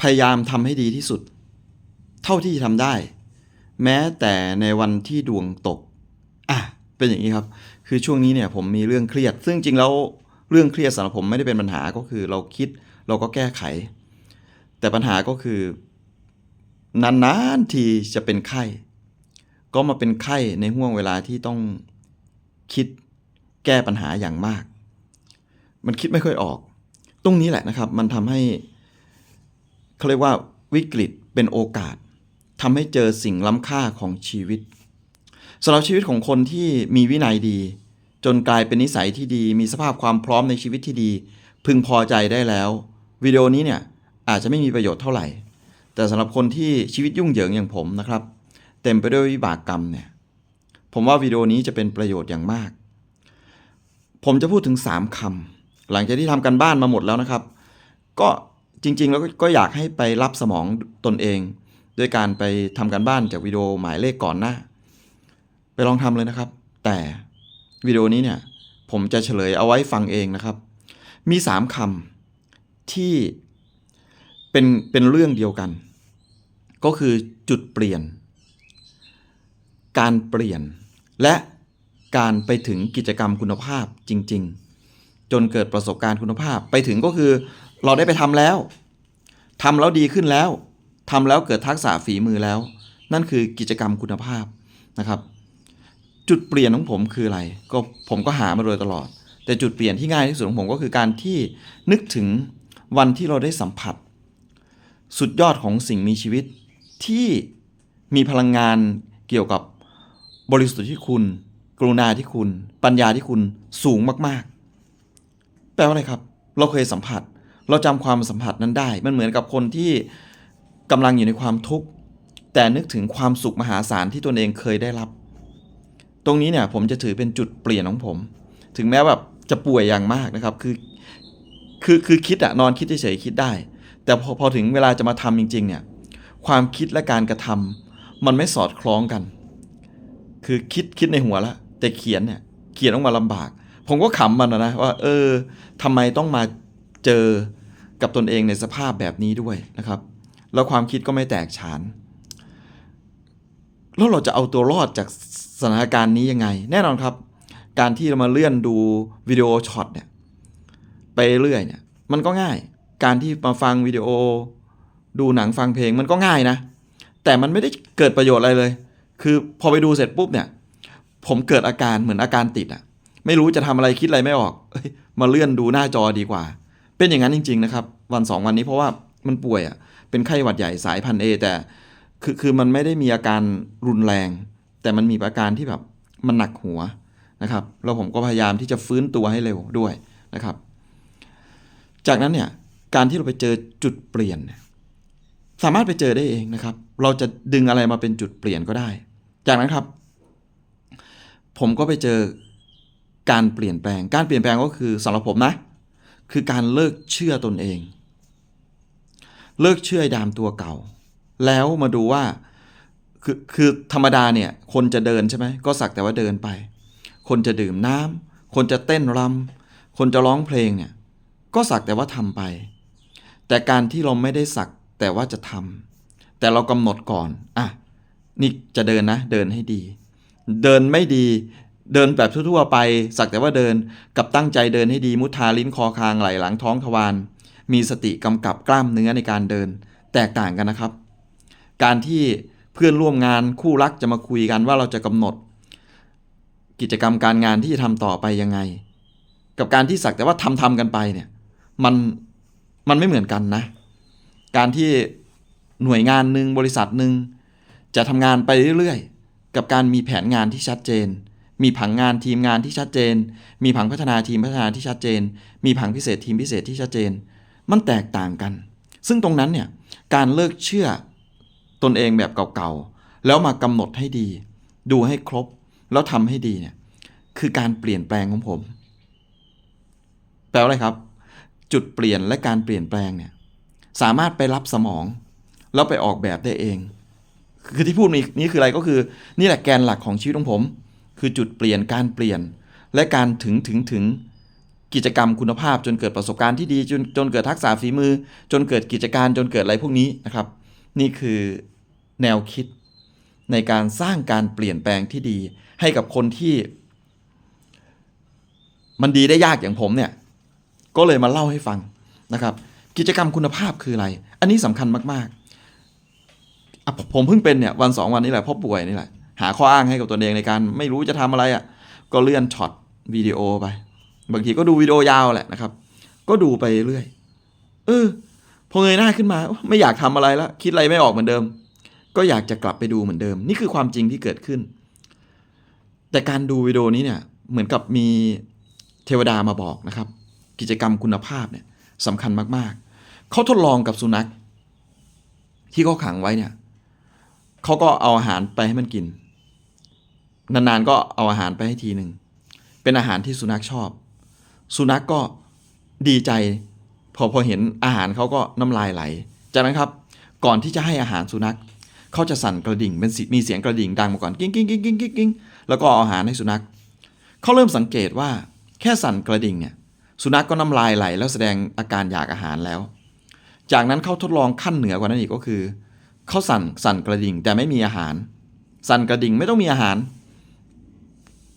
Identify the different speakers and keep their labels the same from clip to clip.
Speaker 1: พยายามทำให้ดีที่สุด เท่าที่ทำได้ แม้แต่ในวันที่ดวงตกอะเป็นอย่างนี้ครับ คือช่วงนี้เนี่ยผมมีเรื่องเครียด ซึ่งจริงแล้วเรื่องเครียดสำหรับผมไม่ได้เป็นปัญหาก็คือเราคิดเราก็แก้ไข แต่ปัญหาก็คือนานๆทีจะเป็นไข้ ก็มาเป็นไข้ในห่วงเวลาที่ต้องคิดแก้ปัญหาอย่างมาก มันคิดไม่ค่อยออก ตรงนี้แหละนะครับ มันทำให้ เขาเรียกว่าวิกฤตเป็นโอกาสทำให้เจอสิ่งล้ำค่าของชีวิตสำหรับชีวิตของคนที่มีวินัยดี จนกลายเป็นนิสัยที่ดี มีสภาพความพร้อมในชีวิตที่ดี พึงพอใจได้แล้ว วิดีโอนี้เนี่ยอาจจะไม่มีประโยชน์เท่าไหร่ แต่สำหรับคนที่ชีวิตยุ่งเหยิงอย่างผมนะครับ เต็มไปด้วยวิบากกรรมเนี่ยผมว่าวิดีโอนี้จะเป็นประโยชน์อย่างมาก ผมจะพูดถึง 3คำหลังจากที่ทำกันบ้านมาหมดแล้วนะครับ ก็ จริงๆ แล้วก็อยากให้ไปรับสมองตนเอง ด้วยการไปทำกันบ้านจากวิดีโอหมายเลขก่อนหน้า ไปลองทำเลยนะครับ แต่วิดีโอนี้เนี่ยผมจะเฉลยเอาไว้ฟังเองนะครับ มี 3คำที่เป็นเป็นเรื่องเดียวกัน ก็คือจุดเปลี่ยน การเปลี่ยน และการไปถึงกิจกรรมคุณภาพจริง ๆ จนเกิดประสบการณ์คุณภาพไปถึงก็คือเราได้ไปทำแล้ว ทำแล้วดีขึ้นแล้วทำแล้วเกิดทักษะฝีมือแล้ว นั่นคือกิจกรรมคุณภาพนะครับ จุดเปลี่ยนของผมคืออะไร ก็ผมก็หามาโดยตลอด แต่จุดเปลี่ยนที่ง่ายที่สุดของผมก็คือการที่นึกถึงวันที่เราได้สัมผัส สุดยอดของสิ่งมีชีวิตที่มีพลังงานเกี่ยวกับบริสุทธิ์ที่คุณ กรุณาที่คุณ ปัญญาที่คุณสูงมาก ๆ แปลว่าอะไรครับ เราเคยสัมผัส เราจำความสัมผัสนั้นได้ มันเหมือนกับคนที่กำลังอยู่ในความทุกข์แต่นึกถึงความสุขมหาศาลที่ตนเองเคยได้รับ ตรงนี้เนี่ยผมจะถือเป็นจุดเปลี่ยนของผม ถึงแม้แบบจะป่วยอย่างมากนะครับคือคือคือคิดอะนอนคิดเฉยๆคิดได้ แต่พอพอถึงเวลาจะมาทำจริง ๆ เนี่ย ความคิดและการกระทำมันไม่สอดคล้องกัน คือคิดคิดในหัวแล้วแต่เขียนเนี่ยเขียนออกมาลำบาก ผมก็ขำมันนะนะว่า เออทำไมต้องมา เจอกับตนเองในสภาพแบบนี้ด้วยนะครับ แล้วความคิดก็ไม่แตกฉาน แล้วเราจะเอาตัวรอดจากสถานการณ์นี้ยังไง แน่นอนครับ การที่เรามาเลื่อนดูวิดีโอช็อตเนี่ยไปเรื่อยเนี่ยมันก็ง่าย การที่มาฟังวิดีโอ ดูหนังฟังเพลงมันก็ง่ายนะ แต่มันไม่ได้เกิดประโยชน์อะไรเลย คือพอไปดูเสร็จปุ๊บเนี่ยผมเกิดอาการเหมือนอาการติดอะไม่รู้จะทำอะไรคิดอะไรไม่ออกอมาเลื่อนดูหน้าจอดีกว่า เป็นอย่างนั้นจริง ๆ นะครับ วันสองวันนี้เพราะว่ามันป่วยอะเป็นไข้หวัดใหญ่สายพันธุ์เอแต่คือคือมันไม่ได้มีอาการรุนแรง แต่มันมีอาการที่แบบมันหนักหัวนะครับแล้วผมก็พยายามที่จะฟื้นตัวให้เร็วด้วยนะครับ จากนั้นเนี่ยการที่เราไปเจอจุดเปลี่ยน สามารถไปเจอได้เองนะครับ เราจะดึงอะไรมาเป็นจุดเปลี่ยนก็ได้ จากนั้นครับ ผมก็ไปเจอการเปลี่ยนแปลง การเปลี่ยนแปลงก็คือสำหรับผมนะ คือการเลิกเชื่อตนเอง เลิกเชื่อดามตัวเก่า แล้วมาดูว่าคือคือธรรมดาเนี่ยคนจะเดินใช่ไหมก็สักแต่ว่าเดินไป คนจะดื่มน้ำคนจะเต้นรำคนจะร้องเพลงเนี่ยก็สักแต่ว่าทำไป แต่การที่เราไม่ได้สักแต่ว่าจะทำแต่เรากำหนดก่อนอะนี่จะเดินนะ เดินให้ดี เดินไม่ดี เดินแบบทั่วๆไป สักแต่ว่าเดินกับตั้งใจเดินให้ดีมุทาลิ้นคอคางไหลหลังท้องทวารมีสติกำกับกล้ามเนื้อในการเดิน แตกต่างกันนะครับ การที่เพื่อนร่วมงานคู่รักจะมาคุยกันว่าเราจะกำหนด กิจกรรมการงานที่จะทำต่อไปยังไง กับการที่สักแต่ว่าทำทำกันไปเนี่ยมันมันไม่เหมือนกันนะ การที่หน่วยงานหนึ่งบริษัทหนึ่งจะทำงานไปเรื่อยๆ กับการมีแผนงานที่ชัดเจน มีผังงานทีมงานที่ชัดเจน มีผังพัฒนาทีมพัฒนาที่ชัดเจน มีผังพิเศษทีมพิเศษที่ชัดเจน มันแตกต่างกัน ซึ่งตรงนั้นเนี่ยการเลิกเชื่อตนเองแบบเก่าๆ แล้วมากำหนดให้ดี ดูให้ครบแล้วทำให้ดีเนี่ยคือการเปลี่ยนแปลงของผม แปลว่าอะไรครับ จุดเปลี่ยนและการเปลี่ยนแปลงเนี่ยสามารถไปรับสมอง แล้วไปออกแบบได้เอง คือที่พูดนี้คืออะไรก็คือ นี่แหละแกนหลักของชีวิตของผม คือจุดเปลี่ยนการเปลี่ยน และการถึงถึงถึงกิจกรรมคุณภาพจนเกิดประสบการณ์ที่ดีจนจนเกิดทักษะฝีมือ จนเกิดกิจการจนเกิดอะไรพวกนี้นะครับ นี่คือแนวคิดในการสร้างการเปลี่ยนแปลงที่ดี ให้กับคนที่ มันดีได้ยากอย่างผมเนี่ย ก็เลยมาเล่าให้ฟังนะครับ กิจกรรมคุณภาพคืออะไร อันนี้สำคัญมากๆผมเพิ่งเป็นเนี่ยวันสองวันนี้แหละพราะป่วยนี่แหละ หาข้ออ้างให้กับตัวเองในการไม่รู้จะทำอะไรอะก็เลื่อนช็อตวิดีโอไป บางทีก็ดูวิดีโอยาวแหละนะครับ ก็ดูไปเรื่อยเออพอเงยหน้าขึ้นมาไม่อยากทำอะไรแล้วคิดอะไรไม่ออกเหมือนเดิม ก็อยากจะกลับไปดูเหมือนเดิม นี่คือความจริงที่เกิดขึ้น แต่การดูวิดีโอนี้เนี่ยเหมือนกับมีเทวดามาบอกนะครับ กิจกรรมคุณภาพเนี่ยสำคัญมากๆ เขาทดลองกับสุนัข ที่เขาขังไว้เนี่ยเขาก็เอาอาหารไปให้มันกิน นานๆก็เอาอาหารไปให้ทีหนึ่ง เป็นอาหารที่สุนัขชอบ สุนัขก็ดีใจ พอพอเห็นอาหารเขาก็น้ำลายไหล จากนั้นครับ ก่อนที่จะให้อาหารสุนัขเขาจะสั่นกระดิ่งเป็นมีเสียงกระดิ่งดังมาก่อนกิ้งกิ้งกิ้งกิ้งกิ้งกิ้งแล้วก็เอาอาหารให้สุนัขเขาเริ่มสังเกตว่าแค่สั่นกระดิ่งเนี่ยสุนัขก็น้ำลายไหล แล้วแสดงอาการอยากอาหารแล้ว จากนั้นเขาทดลองขั้นเหนือกว่านั้นอีกก็คือเขาสั่นสั่นกระดิ่งแต่ไม่มีอาหาร สั่นกระดิ่งไม่ต้องมีอาหาร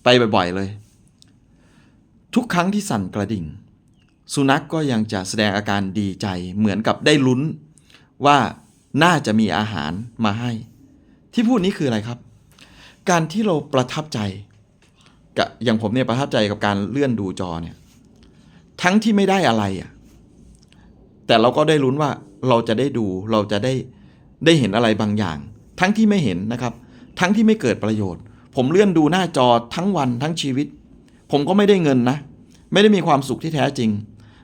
Speaker 1: ไปบ่อยๆเลย ทุกครั้งที่สั่นกระดิ่ง สุนัขกก็ยังจะแสดงอาการดีใจเหมือนกับได้ลุ้น ว่าน่าจะมีอาหารมาให้ ที่พูดนี้คืออะไรครับ การที่เราประทับใจกับอย่างผมเนี่ยประทับใจกับการเลื่อนดูจอเนี่ยทั้งที่ไม่ได้อะไรอะแต่เราก็ได้ลุ้นว่าเราจะได้ดูเราจะได้ได้เห็นอะไรบางอย่าง ทั้งที่ไม่เห็นนะครับ ทั้งที่ไม่เกิดประโยชน์ ผมเลื่อนดูหน้าจอทั้งวันทั้งชีวิต ผมก็ไม่ได้เงินนะ ไม่ได้มีความสุขที่แท้จริง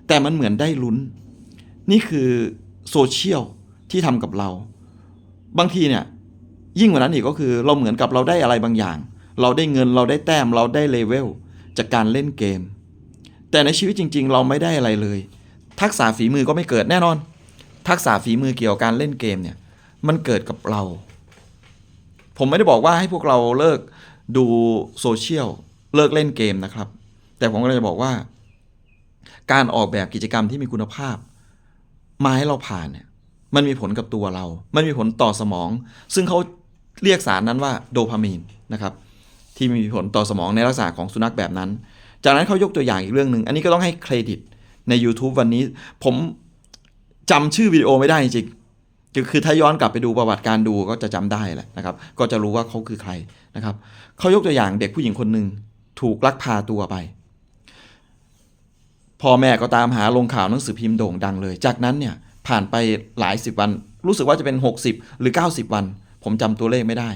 Speaker 1: แต่มันเหมือนได้ลุ้น นี่คือโซเชียลที่ทำกับเรา บางทีเนี่ยยิ่งกว่านั้นอีกก็คือเราเหมือนกับเราได้อะไรบางอย่าง เราได้เงินเราได้แต้มเราได้เลเวลจากการเล่นเกม แต่ในชีวิตจริง ๆ เราไม่ได้อะไรเลย ทักษะฝีมือก็ไม่เกิดแน่นอน ทักษะฝีมือเกี่ยวกับการเล่นเกมเนี่ยมันเกิดกับเรา ผมไม่ได้บอกว่าให้พวกเราเลิก ดูโซเชียลเลิกเล่นเกมนะครับ แต่ผมก็เลยจะบอกว่า การออกแบบกิจกรรมที่มีคุณภาพ มาให้เราผ่านเนี่ยมันมีผลกับตัวเรา มันมีผลต่อสมอง ซึ่งเขาเรียกสารนั้นว่าโดพามีนนะครับที่มีผลต่อสมองในลักษณะของสุนัขแบบนั้น จากนั้นเขายกตัวอย่างอีกเรื่องหนึ่ง อันนี้ก็ต้องให้เครดิตใน YouTube วันนี้ ผมจำชื่อวิดีโอไม่ได้จริง คือคือถ้าย้อนกลับไปดูประวัติการดูก็จะจำได้แหละนะครับ ก็จะรู้ว่าเขาคือใครนะครับเขายกตัวอย่างเด็กผู้หญิงคนหนึ่งถูกลักพาตัวไป พ่อแม่ก็ตามหาลงข่าวหนังสือพิมพ์โด่งดังเลย จากนั้นเนี่ยผ่านไปหลายสิบวัน รู้สึกว่าจะเป็น 60 หรือ 90 วัน ผมจำตัวเลขไม่ได้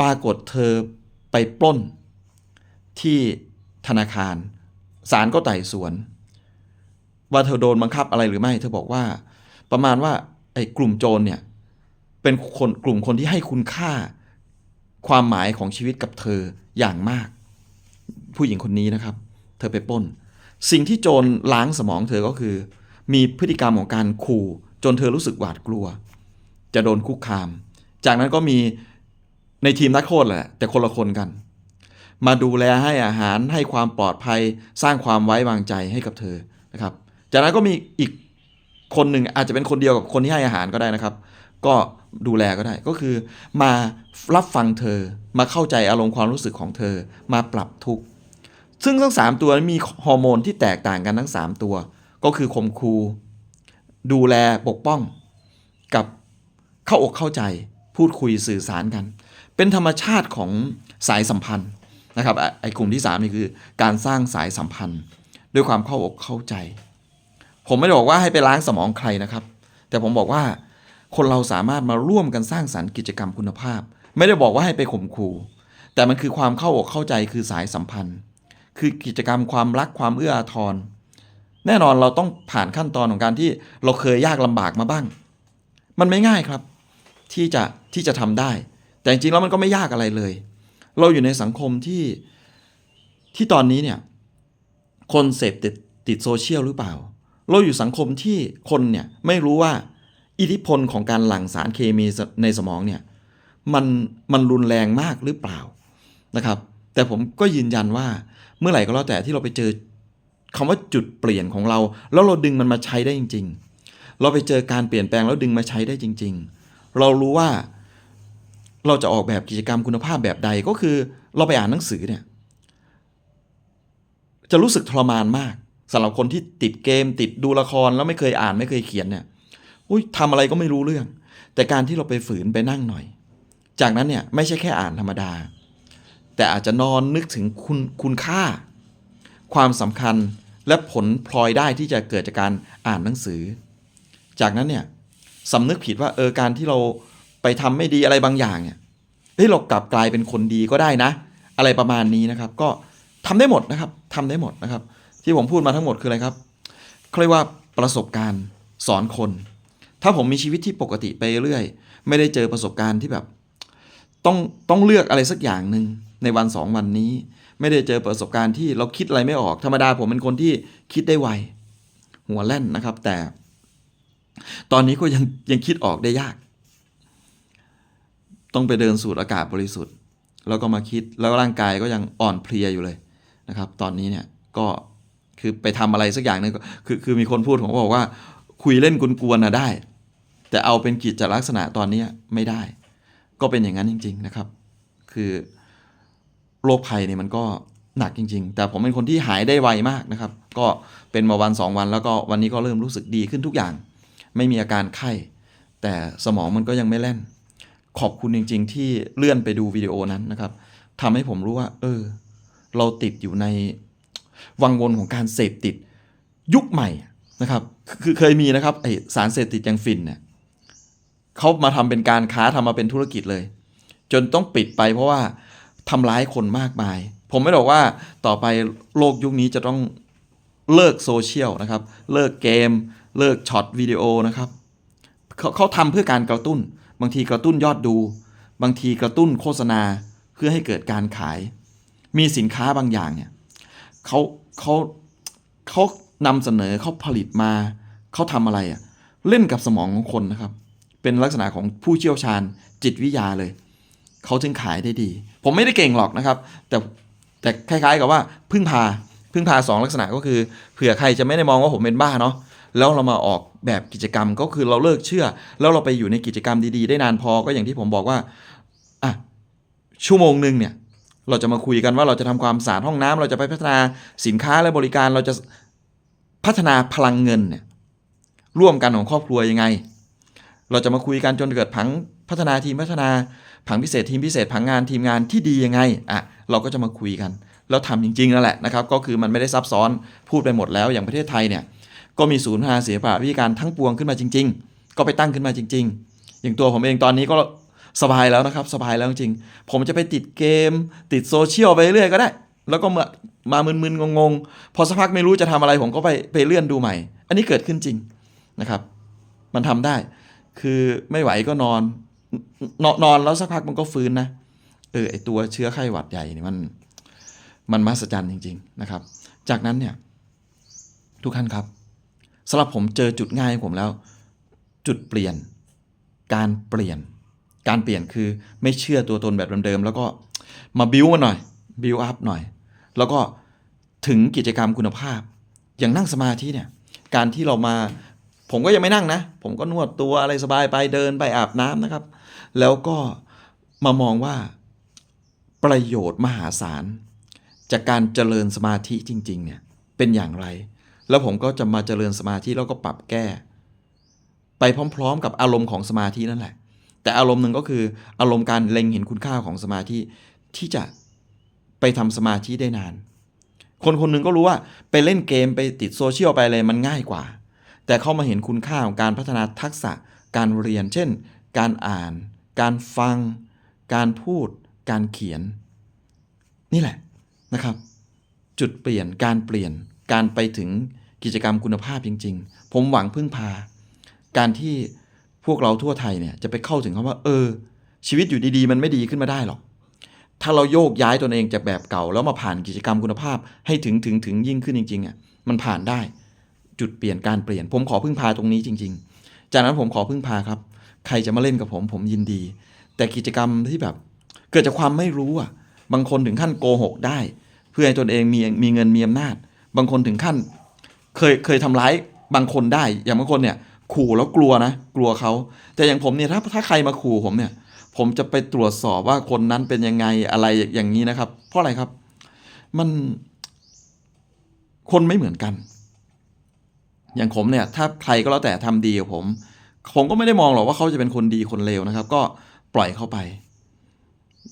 Speaker 1: ปรากฏเธอไปปล้นที่ธนาคารศาลก็ไต่สวน ว่าเธอโดนบังคับอะไรหรือไม่ เธอบอกว่าประมาณว่า ไอ้กลุ่มโจรเนี่ยเป็นคนกลุ่มคนที่ให้คุณค่าความหมายของชีวิตกับเธออย่างมาก ผู้หญิงคนนี้นะครับ เธอไปป้น สิ่งที่โจรล้างสมองเธอก็คือ มีพฤติกรรมของการขู่จนเธอรู้สึกหวาดกลัว จะโดนคุกคาม จากนั้นก็มีในทีมนักโทษแหละ แต่คนละคนกัน มาดูแลให้อาหารให้ความปลอดภัยสร้างความไว้วางใจให้กับเธอนะครับ จากนั้นก็มีอีก คนหนึ่งอาจจะเป็นคนเดียวกับคนที่ให้อาหารก็ได้นะครับ ก็ดูแลก็ได้ก็คือ มารับฟังเธอมาเข้าใจอารมณ์ความรู้สึกของเธอมาปรับทุกข์ซึ่งทั้ง 3 ตัวมีฮอร์โมนที่แตกต่างกันทั้ง 3 ตัว ก็คือข่มคู ดูแลปกป้อง กับเข้าอกเข้าใจ พูดคุยสื่อสารกัน เป็นธรรมชาติของสายสัมพันธ์นะครับไอ้กลุ่มที่ 3 นี่คือ การสร้างสายสัมพันธ์ ด้วยความเข้าอกเข้าใจ ผมไม่ได้บอกว่าให้ไปล้างสมองใครนะครับ แต่ผมบอกว่าคนเราสามารถมาร่วมกันสร้างสรรค์กิจกรรมคุณภาพ ไม่ได้บอกว่าให้ไปข่มขู่แต่มันคือความเข้าอกเข้าใจคือสายสัมพันธ์ คือกิจกรรมความรักความเอื้ออาทร แน่นอนเราต้องผ่านขั้นตอนของการที่เราเคยยากลำบากมาบ้าง มันไม่ง่ายครับ ที่จะที่จะทำได้ แต่จริงๆแล้วมันก็ไม่ยากอะไรเลย เราอยู่ในสังคมที่ที่ตอนนี้เนี่ยคนเสพติดติดโซเชียลหรือเปล่า เราอยู่สังคมที่คนเนี่ยไม่รู้ว่าอิทธิพลของการหลั่งสารเคมีในสมองเนี่ยมันมันรุนแรงมากหรือเปล่านะครับ แต่ผมก็ยืนยันว่าเมื่อไหร่ก็แล้วแต่ที่เราไปเจอคำว่าจุดเปลี่ยนของเรา แล้วเราดึงมันมาใช้ได้จริง ๆ เราไปเจอการเปลี่ยนแปลงแล้วดึงมาใช้ได้จริง ๆ เรารู้ว่าเราจะออกแบบกิจกรรมคุณภาพแบบใดก็คือ เราไปอ่านหนังสือเนี่ยจะรู้สึกทรมานมาก สำหรับคนที่ติดเกมติดดูละครแล้วไม่เคยอ่านไม่เคยเขียนเนี่ยอุ้ยทำอะไรก็ไม่รู้เรื่อง แต่การที่เราไปฝืนไปนั่งหน่อย จากนั้นเนี่ยไม่ใช่แค่อ่านธรรมดา แต่อาจจะนอนนึกถึงคุณคุณค่า ความสำคัญและผลพลอยได้ที่จะเกิดจากการอ่านหนังสือ จากนั้นเนี่ยสำนึกผิดว่าเออการที่เราไปทำไม่ดีอะไรบางอย่างเนี่ยเฮ้ยเรากลับกลายเป็นคนดีก็ได้นะ อะไรประมาณนี้นะครับ ก็ทำได้หมดนะครับทำได้หมดนะครับ ที่ผมพูดมาทั้งหมดคืออะไรครับเขาเรียกว่าประสบการณ์สอนคน ถ้าผมมีชีวิตที่ปกติไปเรื่อย ไม่ได้เจอประสบการณ์ที่แบบ ต้องต้องเลือกอะไรสักอย่างหนึ่งในวันสองวันนี้ ไม่ได้เจอประสบการณ์ที่เราคิดอะไรไม่ออกธรรมดาผมเป็นคนที่คิดได้ไวหัวแล่นนะครับ แต่ ตอนนี้ก็ยังยังคิดออกได้ยาก ต้องไปเดินสูดอากาศบริสุทธิ์ แล้วก็มาคิดแล้วร่างกายก็ยังอ่อนเพลียอยู่เลยนะครับ ตอนนี้เนี่ยก็ คือไปทำอะไรสักอย่างหนึงก็คือคือมีคนพูดผมบอกว่า คุยเล่นกวนๆนะได้ แต่เอาเป็นกิจลักษณะตอนนี้ไม่ได้ ก็เป็นอย่างนั้นจริง ๆนะครับ คือโรคภัยเนี่ยมันก็หนักจริง ๆ แต่ผมเป็นคนที่หายได้ไวมากนะครับ ก็เป็นมาวันสองวันแล้วก็วันนี้ก็เริ่มรู้สึกดีขึ้นทุกอย่าง ไม่มีอาการไข้ แต่สมองมันก็ยังไม่แล่น ขอบคุณจริง ๆ ที่เลื่อนไปดูวิดีโอนั้นนะครับทำให้ผมรู้ว่า เออ เราติดอยู่ใน วังวนของการเสพติดยุคใหม่นะครับคือเคยมีนะครับไอสารเสพติดอย่างฟินเนี่ยเขามาทำเป็นการค้าทำมาเป็นธุรกิจเลย จนต้องปิดไปเพราะว่าทำร้ายคนมากมาย ผมไม่บอกว่าต่อไปโลกยุคนี้จะต้องเลิกโซเชียลนะครับ เลิกเกม เลิกช็อตวิดีโอนะครับเขาเขาทำเพื่อการกระตุ้น บางทีกระตุ้นยอดดู บางทีกระตุ้นโฆษณาเพื่อให้เกิดการขาย มีสินค้าบางอย่างเนี่ย เขาเขาเขานำเสนอเขาผลิตมา เขาทำอะไรอะ่ะ เล่นกับสมองของคนนะครับ เป็นลักษณะของผู้เชี่ยวชาญจิตวิทยาเลย เขาจึงขายได้ดี ผมไม่ได้เก่งหรอกนะครับ แต่แต่คล้าย ๆ กับว่าพึ่งพาพึ่งพาสองลักษณะก็คือเผื่อใครจะไม่ได้มองว่าผมเป็นบ้าเนาะแล้วเรามาออกแบบกิจกรรมก็คือเราเลิกเชื่อ แล้วเราไปอยู่ในกิจกรรมดีๆ ได้นานพอก็อย่างที่ผมบอกว่าอะชั่วโมงหนึ่งเนี่ย เราจะมาคุยกันว่าเราจะทำความสะอาดห้องน้ำเราจะไปพัฒนาสินค้าและบริการเราจะพัฒนาพลังเงินเนี่ยร่วมกันของครอบครัวยังไง เราจะมาคุยกันจนเกิดผังพัฒนาทีมพัฒนาผังพิเศษทีมพิเศษผังงานทีมงานที่ดียังไงอะเราก็จะมาคุยกัน แล้วทำจริงๆนั่นแหละนะครับ ก็คือมันไม่ได้ซับซ้อนพูดไปหมดแล้วอย่างประเทศไทยเนี่ยก็มีศูนย์พัฒนาศิลปะวิธีการทั้งปวงขึ้นมาจริง ๆ ก็ไปตั้งขึ้นมาจริง ๆ อย่างตัวผมเองตอนนี้ก็ สบายแล้วนะครับสบายแล้วจริงผมจะไปติดเกม ติดโซเชียลไปเรื่อยก็ได้ แล้วก็มามามึนๆงงๆ พอสักพักไม่รู้จะทำอะไรผมก็ไปไปเลื่อนดูใหม่ อันนี้เกิดขึ้นจริงนะครับ มันทำได้ คือไม่ไหวก็นอนนอนนอนแล้วสักพักมันก็ฟื้นนะเออไอตัวเชื้อไข้หวัดใหญ่นี่มันมันมหัศจรรย์จริง ๆนะครับ จากนั้นเนี่ยทุกท่านครับสำหรับผมเจอจุดง่ายของผมแล้ว จุดเปลี่ยน การเปลี่ยน การเปลี่ยนคือไม่เชื่อตัวตนแบบเดิมๆแล้วก็มาบิวมันหน่อยบิวอัพหน่อย แล้วก็ถึงกิจกรรมคุณภาพ อย่างนั่งสมาธิเนี่ย การที่เรามาผมก็ยังไม่นั่งนะ ผมก็นวดตัวอะไรสบายไปเดินไปอาบน้ำนะครับ แล้วก็มามองว่าประโยชน์มหาศาล จากการเจริญสมาธิจริง ๆ เนี่ย เป็นอย่างไร แล้วผมก็จะมาเจริญสมาธิแล้วก็ปรับแก้ ไปพร้อม ๆ กับอารมณ์ของสมาธินั่นแหละ แต่อารมณ์หนึ่งก็คืออารมณ์การเล็งเห็นคุณค่าของสมาธิที่จะไปทำสมาธิได้นาน คนคนหนึ่งก็รู้ว่าไปเล่นเกมไปติดโซเชียลไปอะไรมันง่ายกว่า แต่เข้ามาเห็นคุณค่าของการพัฒนาทักษะการเรียน เช่น การอ่าน การฟัง การพูด การเขียน นี่แหละนะครับ จุดเปลี่ยนการเปลี่ยนการไปถึงกิจกรรมคุณภาพจริง ๆ ผมหวังพึ่งพา การที่ พวกเราทั่วไทยเนี่ยจะไปเข้าถึงคำว่า เออ ชีวิตอยู่ดีๆ มันไม่ดีขึ้นมาได้หรอก ถ้าเราโยกย้ายตนเองจากแบบเก่า แล้วมาผ่านกิจกรรมคุณภาพ ให้ถึงถึงถึงยิ่งขึ้นจริงๆอะมันผ่านได้ จุดเปลี่ยนการเปลี่ยน ผมขอพึ่งพาตรงนี้จริง ๆ จากนั้นผมขอพึ่งพาครับ ใครจะมาเล่นกับผมผมยินดี แต่กิจกรรมที่แบบ เกิดจากความไม่รู้อะ บางคนถึงขั้นโกหกได้ เพื่อให้ตนเองมีมีเงินมีอำนาจ บางคนถึงขั้น เคยเคยทำร้ายบางคนได้ อย่างบางคนเนี่ย ขู่แล้วกลัวนะ กลัวเขาแต่อย่างผมเนี่ยถ้าถ้าใครมาขู่ผมเนี่ย ผมจะไปตรวจสอบว่าคนนั้นเป็นยังไงอะไรอย่างนี้นะครับ เพราะอะไรครับ มันคนไม่เหมือนกัน อย่างผมเนี่ย ถ้าใครก็แล้วแต่ทำดีกับผม ผมก็ไม่ได้มองหรอกว่าเขาจะเป็นคนดีคนเลวนะครับ ก็ปล่อยเข้าไป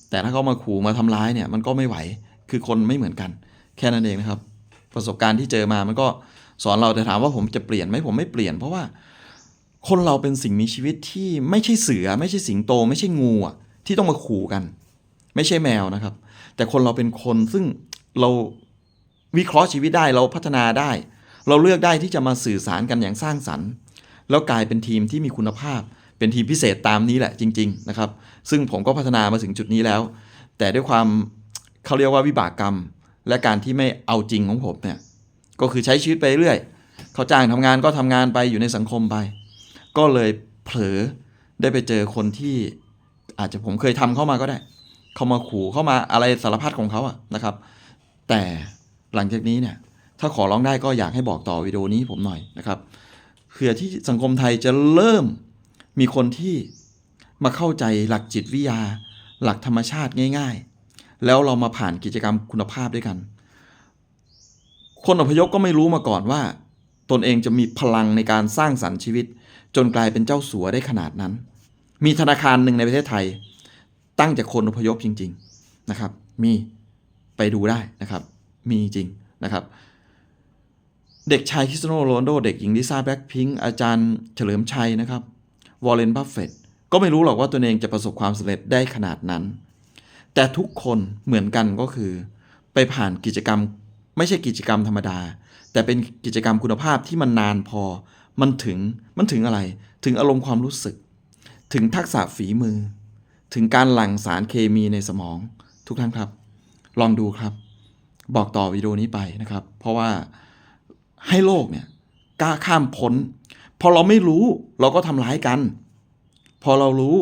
Speaker 1: แต่ถ้าเขามาขู่มาทำร้ายเนี่ย มันก็ไม่ไหวคือคนไม่เหมือนกัน แค่นั้นเองนะครับ ประสบการณ์ที่เจอมามันก็สอนเราแต่ถามว่าผมจะเปลี่ยนไหมผมไม่เปลี่ยน เพราะว่า คนเราเป็นสิ่งมีชีวิตที่ไม่ใช่เสือ ไม่ใช่สิงโต ไม่ใช่งูอะที่ต้องมาขู่กัน ไม่ใช่แมวนะครับ แต่คนเราเป็นคนซึ่งเราวิเคราะห์ชีวิตได้เราพัฒนาได้ เราเลือกได้ที่จะมาสื่อสารกันอย่างสร้างสรรค์ แล้วกลายเป็นทีมที่มีคุณภาพ เป็นทีมพิเศษตามนี้แหละจริง ๆ นะครับ ซึ่งผมก็พัฒนามาถึงจุดนี้แล้ว แต่ด้วยความเขาเรียกว่าวิบากกรรม และการที่ไม่เอาจริงของผมเนี่ยก็คือใช้ชีวิตไปเรื่อยเขาจ้างทำงานก็ทำงานไปอยู่ในสังคมไป ก็เลยเผลอได้ไปเจอคนที่อาจจะผมเคยทำเข้ามาก็ได้ เขามาขู่เข้ามาอะไรสารพัดของเขาอะนะครับ แต่หลังจากนี้เนี่ยถ้าขอร้องได้ก็อยากให้บอกต่อวิดีโอนี้ผมหน่อยนะครับเผื่อที่สังคมไทยจะเริ่มมีคนที่มาเข้าใจหลักจิตวิทยา หลักธรรมชาติง่าย ๆ แล้วเรามาผ่านกิจกรรมคุณภาพด้วยกัน คนอพยพก็ไม่รู้มาก่อนว่า ตนเองจะมีพลังในการสร้างสรรค์ชีวิต จนกลายเป็นเจ้าสัวได้ขนาดนั้น มีธนาคารหนึ่งในประเทศไทย ตั้งจากคนอพยพจริง ๆนะครับ มีไปดูได้นะครับ มีจริงนะครับ เด็กชายคริสเตียโนโรนโด เด็กหญิงลิซ่าแบล็คพิงค์อาจารย์เฉลิมชัยนะครับวอร์เรนบัฟเฟตก็ไม่รู้หรอกว่าตัวเองจะประสบความสำเร็จได้ขนาดนั้น แต่ทุกคนเหมือนกันก็คือ ไปผ่านกิจกรรม ไม่ใช่กิจกรรมธรรมดา แต่เป็นกิจกรรมคุณภาพที่มันนานพอ มันถึงมันถึงอะไร ถึงอารมณ์ความรู้สึก ถึงทักษะฝีมือ ถึงการหลั่งสารเคมีในสมอง ทุกท่านครับ ลองดูครับ บอกต่อวิดีโอนี้ไปนะครับ เพราะว่าให้โลกเนี่ยกล้าข้ามพ้น พอเราไม่รู้เราก็ทำร้ายกัน พอเรารู้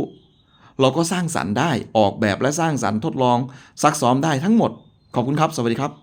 Speaker 1: เราก็สร้างสรรค์ได้ออกแบบและสร้างสรรค์ทดลองซักซ้อมได้ทั้งหมด ขอบคุณครับ สวัสดีครับ